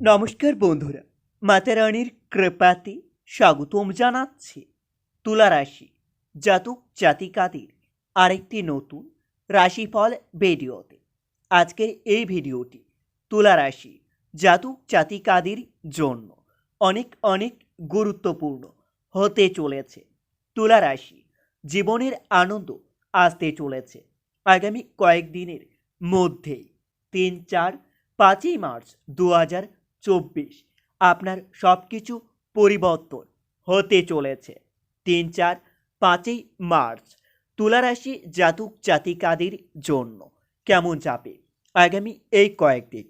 নমস্কার বন্ধুরা, মাতা রানীর কৃপাতে স্বাগতম জানাচ্ছি তুলা রাশি জাতক জাতিকাদের আরেকটি নতুন রাশিফল ভিডিওতে। আজকের এই ভিডিওটি তুলা রাশি জাতক জাতিকাদের জন্য অনেক অনেক গুরুত্বপূর্ণ হতে চলেছে। তুলা রাশি জীবনের আনন্দ আসতে চলেছে আগামী কয়েকদিনের মধ্যেই। তিন, চার, পাঁচই মার্চ দু হাজার চব্বিশ। আপনার সব কিছু পরিবর্তন হতে চলেছে। তিন চার পাঁচই মার্চ। তুলারাশি জাতক জাতিকাদের জন্য কেমন যাবে? আগামী এই কয়েকদিন,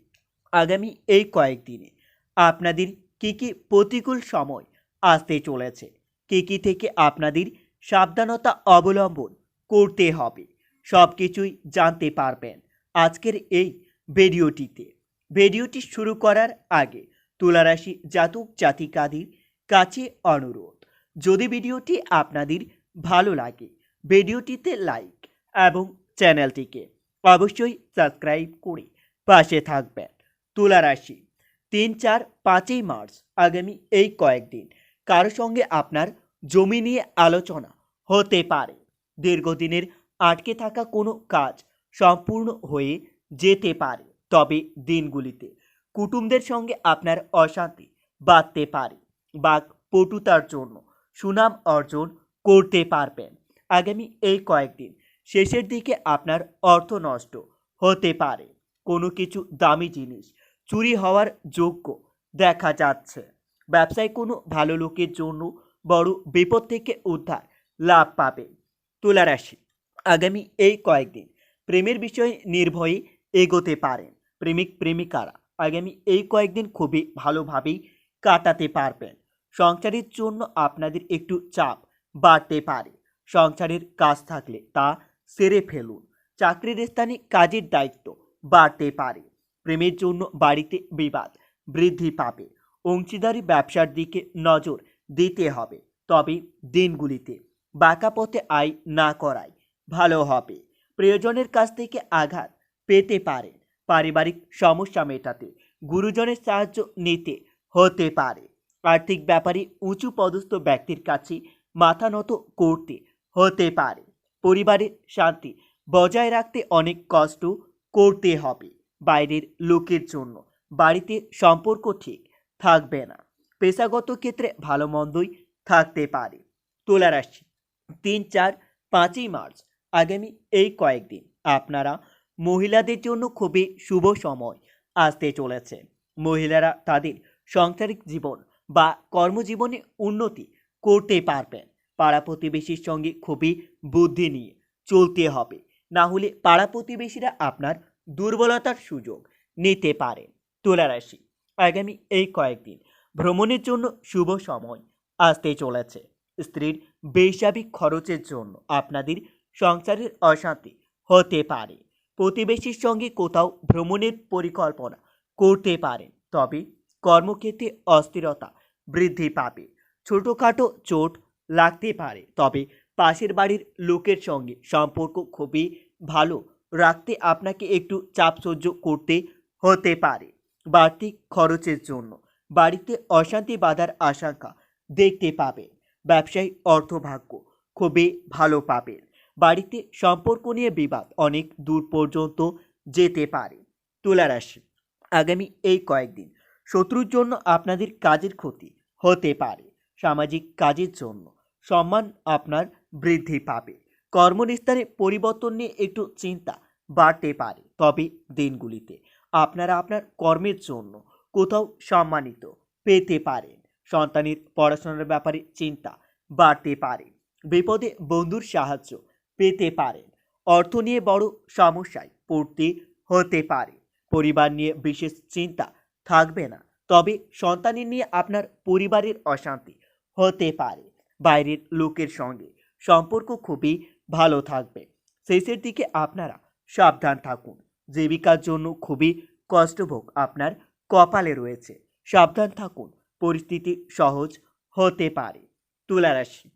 আগামী এই কয়েকদিনে আপনাদের কী কী প্রতিকূল সময় আসতে চলেছে? কী কী থেকে আপনাদের সাবধানতা অবলম্বন করতে হবে? সব কিছুই জানতে পারবেন আজকের এই ভিডিওটিতে। ভিডিওটি শুরু করার আগে তুলারাশি জাতক জাতিকাদের কাছে অনুরোধ, যদি ভিডিওটি আপনাদের ভালো লাগে, ভিডিওটিতে লাইক এবং চ্যানেলটিকে অবশ্যই সাবস্ক্রাইব করে পাশে থাকবেন। তুলারাশি, তিন, চার, পাঁচই মার্চ আগামী এই কয়েকদিন কারও সঙ্গে আপনার জমি নিয়ে আলোচনা হতে পারে? দীর্ঘদিনের আটকে থাকা কোনো কাজ সম্পূর্ণ হয়ে যেতে পারে। তবে দিনগুলিতে কুটুমদের সঙ্গে আপনার অশান্তি বাড়তে পারে বা পটুতার জন্য সুনাম অর্জন করতে পারবেন। আগামী এই কয়েকদিন শেষের দিকে আপনার অর্থ নষ্ট হতে পারে। কোনো কিছু দামি জিনিস চুরি হওয়ার যোগ্য দেখা যাচ্ছে। ব্যবসায় কোনো ভালো লোকের জন্য বড় বিপদ থেকে উদ্ধার লাভ পাবে। তুলারাশি। আগামী এই কয়েকদিন প্রেমের বিষয়ে নির্ভয়ে এগোতে পারেন। প্রেমিক প্রেমিকারা। আগামী এই কয়েকদিন খুবই ভালোভাবেই কাটাতে পারবেন। সংসারের জন্য আপনাদের একটু চাপ বাড়তে পারে। সংসারের কাজ থাকলে তা সেরে ফেলুন। চাকরির স্থানে কাজের দায়িত্ব বাড়তে পারে। প্রেমের জন্য বাড়িতে বিবাদ বৃদ্ধি পাবে। অংশীদারি ব্যবসার দিকে নজর দিতে হবে। তবে দিনগুলিতে বাঁকা পথে আয় না করাই ভালো হবে। প্রিয়জনের কাছ থেকে আঘাত পেতে পারেন পারিবারিক সমস্যা মেটাতে, গুরুজনের সাহায্য নিতে হতে পারে। আর্থিক ব্যাপারে উঁচু পদস্থ ব্যক্তির কাছে মাথা নত করতে হতে পারে। পরিবারের শান্তি বজায় রাখতে অনেক কষ্ট করতে হবে। বাইরের লোকের জন্য বাড়িতে সম্পর্ক ঠিক থাকবে না। পেশাগত ক্ষেত্রে ভালো মন্দই থাকতে পারে। তুলা রাশি তিন চার পাঁচই মার্চ, আগামী এই কয়েকদিন। আপনারা মহিলাদের জন্য খুবই শুভ সময় আসতে চলেছে। মহিলারা তাদের সাংসারিক জীবন বা কর্মজীবনে উন্নতি করতে পারবেন। পাড়া প্রতিবেশীর সঙ্গে খুবই বুদ্ধি নিয়ে চলতে হবে। না হলে পাড়া প্রতিবেশীরা আপনার দুর্বলতার সুযোগ নিতে পারেন তুলারাশি, আগামী এই কয়েকদিন ভ্রমণের জন্য শুভ সময় আসতে চলেছে। স্ত্রীর বেসাবিক খরচের জন্য আপনাদের সংসারের অশান্তি হতে পারে। প্রতিবেশীর সঙ্গে কোথাও ভ্রমণের পরিকল্পনা করতে পারেন তবে কর্মক্ষেত্রে অস্থিরতা বৃদ্ধি পাবে। ছোটোখাটো চোট লাগতে পারে, তবে পাশের বাড়ির লোকের সঙ্গে সম্পর্ক খুবই ভালো রাখতে আপনাকে একটু চাপ সহ্য করতে হতে পারে বাড়তি খরচের জন্য। বাড়িতে অশান্তি বাঁধার আশঙ্কা দেখতে পাবেন। ব্যবসায়ী অর্থভাগ্য খুবই ভালো পাবেন। বাড়িতে সম্পর্ক নিয়ে বিবাদ অনেক দূর পর্যন্ত যেতে পারে। তুলারাশি আগামী এই কয়েকদিন শত্রুর জন্য আপনাদের কাজের ক্ষতি হতে পারে। সামাজিক কাজের জন্য সম্মান আপনার বৃদ্ধি পাবে। কর্মনিস্তানে পরিবর্তন নিয়ে একটু চিন্তা বাড়তে পারে। তবে দিনগুলিতে আপনারা আপনার কর্মের জন্য কোথাও সম্মানিত পেতে পারেন। সন্তানের পড়াশোনার ব্যাপারে চিন্তা বাড়তে পারে। বিপদে বন্ধুর সাহায্য পেতে পারেন অর্থ নিয়ে বড় সমস্যায় পড়তে হতে পারে। পরিবার নিয়ে বিশেষ চিন্তা থাকবে না। তবে সন্তানের নিয়ে আপনার পরিবারের অশান্তি হতে পারে। বাইরের লোকের সঙ্গে সম্পর্ক খুবই ভালো থাকবে। শেষের দিকে আপনারা সাবধান থাকুন। জীবিকার জন্য খুবই কষ্টভোগ আপনার কপালে রয়েছে। সাবধান থাকুন। পরিস্থিতি সহজ হতে পারে। তুলারাশি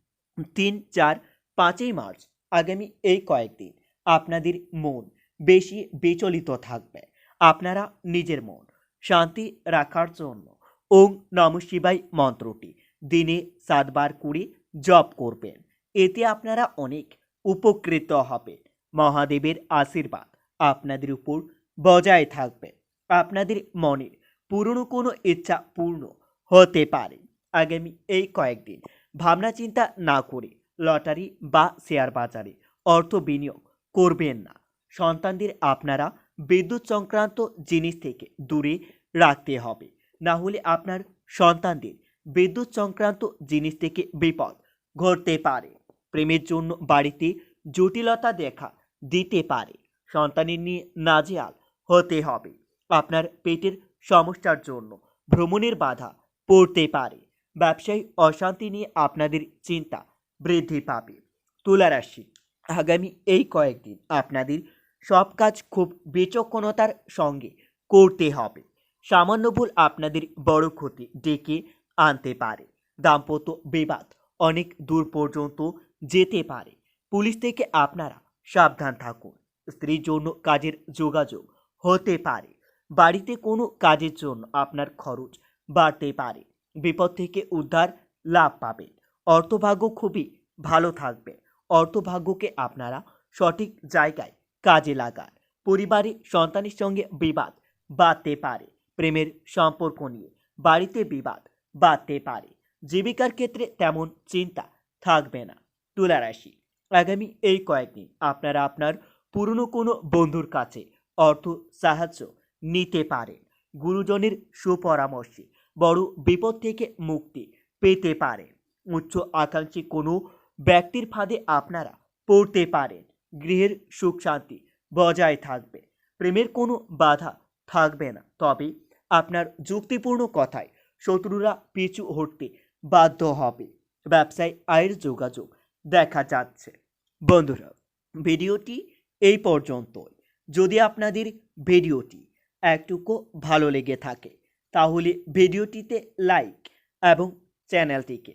তিন চার পাঁচই মার্চ। আগামী এই কয়েকদিন আপনাদের মন বেশি বিচলিত থাকবে। আপনারা নিজের মন শান্তি রাখার জন্য ওং নম শিবাই মন্ত্রটি দিনে সাতবার করে জপ করবেন। এতে আপনারা অনেক উপকৃত হবেন। মহাদেবের আশীর্বাদ আপনাদের উপর বজায় থাকবে। আপনাদের মনের পুরনো কোনো ইচ্ছা পূর্ণ হতে পারে। আগামী এই কয়েকদিন ভাবনা চিন্তা না করে লটারি বা শেয়ার বাজারে অর্থ বিনিয়োগ করবেন না। সন্তানদের আপনারা বিদ্যুৎ সংক্রান্ত জিনিস থেকে দূরে রাখতে হবে। না হলে আপনার সন্তানদের বিদ্যুৎ সংক্রান্ত জিনিস থেকে বিপদ ঘটতে পারে। প্রেমের জন্য বাড়িতে জটিলতা দেখা দিতে পারে। সন্তানের নিয়ে নাজেয়াল হতে হবে। আপনার পেটের সমস্যার জন্য ভ্রমণের বাধা পড়তে পারে। ব্যবসায়ী অশান্তি নিয়ে আপনাদের চিন্তা বৃদ্ধি পাবে। তুলা রাশি আগামী এই কয়েকদিন আপনাদের সব কাজ খুব বিচক্ষণতার সঙ্গে করতে হবে। সামান্য ভুল আপনাদের বড় ক্ষতি ডেকে আনতে পারে। দাম্পত্য বিবাদ অনেক দূর পর্যন্ত যেতে পারে। পুলিশ থেকে আপনারা সাবধান থাকুন। স্ত্রীর জন্য কাজের যোগাযোগ হতে পারে। বাড়িতে কোনো কাজের জন্য আপনার খরচ বাড়তে পারে। বিপদ থেকে উদ্ধার লাভ পাবেন। অর্থভাগ্য খুবই ভালো থাকবে। অর্থভাগ্যকে আপনারা সঠিক জায়গায় কাজে লাগান। পরিবারে সন্তানের সঙ্গে বিবাদ বাড়তে পারে, প্রেমের সম্পর্ক নিয়ে বাড়িতে বিবাদ বাড়তে পারে। জীবিকার ক্ষেত্রে তেমন চিন্তা থাকবে না। তুলা রাশি আগামী এই কয়েকদিন আপনারা আপনার পুরনো কোনো বন্ধুর কাছে অর্থ সাহায্য নিতে পারেন। গুরুজনের সুপরামর্শে বড় বিপদ থেকে মুক্তি পেতে পারেন। উচ্চ আকাঙ্ক্ষী কোনো ব্যক্তির ফাঁদে আপনারা পড়তে পারেন। গৃহের সুখ শান্তি বজায় থাকবে। প্রেমের কোনো বাধা থাকবে না। তবে আপনার যুক্তিপূর্ণ কথায় শত্রুরা পিছু হটতে বাধ্য হবে। ব্যবসায় আয়ের যোগাযোগ দেখা যাচ্ছে। বন্ধুরা, ভিডিওটি এই পর্যন্তই। যদি আপনাদের ভিডিওটি একটুকু ভালো লেগে থাকে, তাহলে ভিডিওটিতে লাইক এবং চ্যানেলটিকে